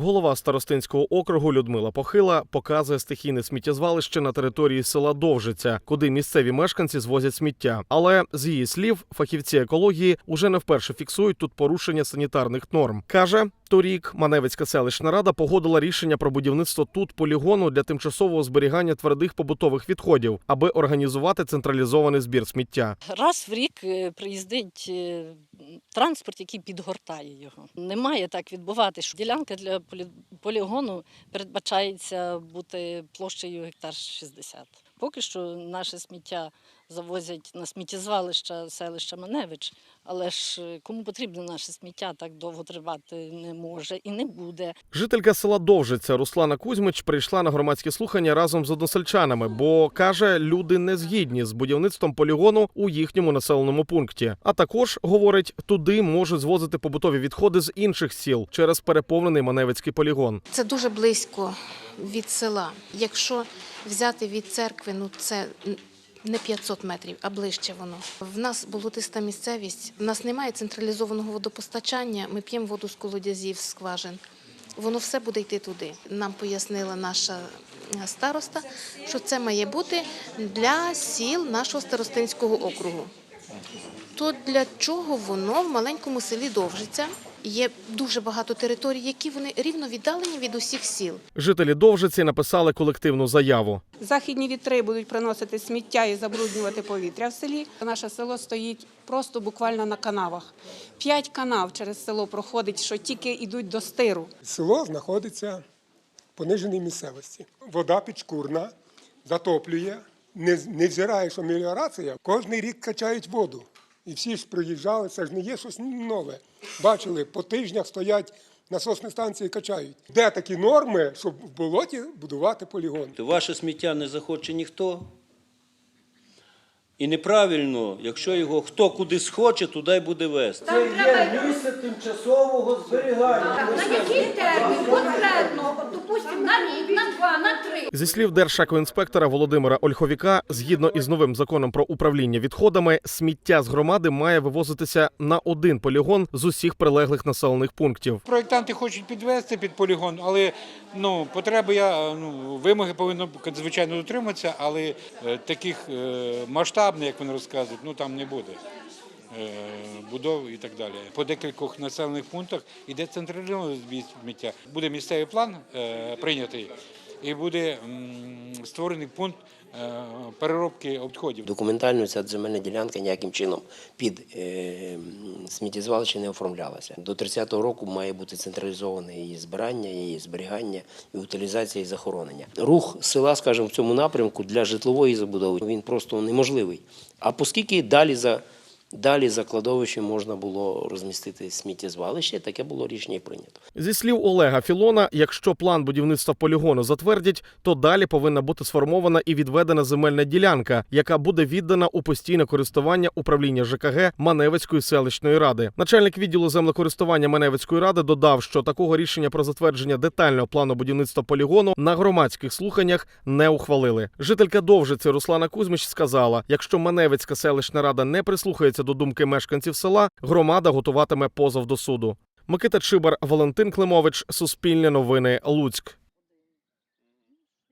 Голова старостинського округу Людмила Похила показує стихійне сміттєзвалище на території села Довжиця, куди місцеві мешканці звозять сміття. Але з її слів, фахівці екології уже не вперше фіксують тут порушення санітарних норм. каже. Торік Маневицька селищна рада погодила рішення про будівництво тут полігону для тимчасового зберігання твердих побутових відходів, аби організувати централізований збір сміття. Раз в рік е, приїздить е, транспорт, який підгортає його. Не має так відбуватися. Ділянка для полі- полігону передбачається бути площею гектар 60. Поки що наше сміття завозять на сміттєзвалища селища Маневич, але ж е, кому потрібно наше сміття так довго тривати не може і не буде. Жителька села Довжиця Руслана Кузьмич прийшла на громадські слухання разом з односельчанами, бо каже, люди не згідні з будівництвом полігону у їхньому населеному пункті. А також говорить, туди можуть звозити побутові відходи з інших сіл через переповнений Маневицький полігон. Це дуже близько від села. Якщо взяти від церкви, ну це не 500 метрів, а ближче воно. В нас болотиста місцевість, в нас немає централізованого водопостачання, ми п'ємо воду з колодязів, з скважин. Воно все буде йти туди. Нам пояснила наша е, староста, що це має бути для сіл нашого старостинського округу. То для чого воно в маленькому селі Довжиця? Є дуже багато територій, які вони рівно віддалені від усіх сіл. Жителі Довжиці написали колективну заяву. Західні вітри будуть приносити сміття і забруднювати повітря в селі. Наше село стоїть просто буквально на канавах. П'ять канав через село проходить, що тільки йдуть до стиру. Село знаходиться в пониженій місцевості. Вода підшкурна, затоплює, не, невзирає, що меліорація, кожний рік качають воду. І всі ж приїжджали, це ж не є щось нове. Бачили, по тижнях стоять насосні станції качають. Де такі норми, щоб в болоті будувати полігон? То ваше сміття не захоче ніхто. І неправильно, якщо його хто куди схоче, туди й буде вести. Це є місце тимчасового зберігання. На який термін конкретно, от, допустимо, на рік, на два, на три. Зі слів держекоінспектора Володимира Ольховіка, згідно із новим законом про управління відходами, сміття з громади має вивозитися на один полігон з усіх прилеглих населених пунктів. Проєктанти хочуть підвести під полігон, але ну, потреби я, ну, вимоги повинно звичайно дотриматися, але е, таких е, масштабних, як вони розказують, ну там не буде. Е, Будов і так далі. По декількох населених пунктах іде централізоване сміття. Буде місцевий план е, прийнятий і буде створений пункт е, переробки відходів. Документально ця земельна ділянка ніяким чином під сміттєзвалище не оформлялася. До 30-го року має бути централізоване її збирання, її зберігання, і утилізація і захоронення. Рух села, скажімо, в цьому напрямку для житлової забудови він просто неможливий. А оскільки далі за Далі за кладовищем можна було розмістити сміттєзвалище, таке було рішення і прийнято. Зі слів Олега Філона, якщо план будівництва полігону затвердять, то далі повинна бути сформована і відведена земельна ділянка, яка буде віддана у постійне користування управління ЖКГ Маневицької селищної ради. Начальник відділу землекористування Маневицької ради додав, що такого рішення про затвердження детального плану будівництва полігону на громадських слуханнях не ухвалили. Жителька Довжиці Руслана Кузьмич сказала: якщо Маневицька селищна рада не прислухається до думки мешканців села, громада готуватиме позов до суду. Микита Чибар, Валентин Климович, Суспільне новини, Луцьк.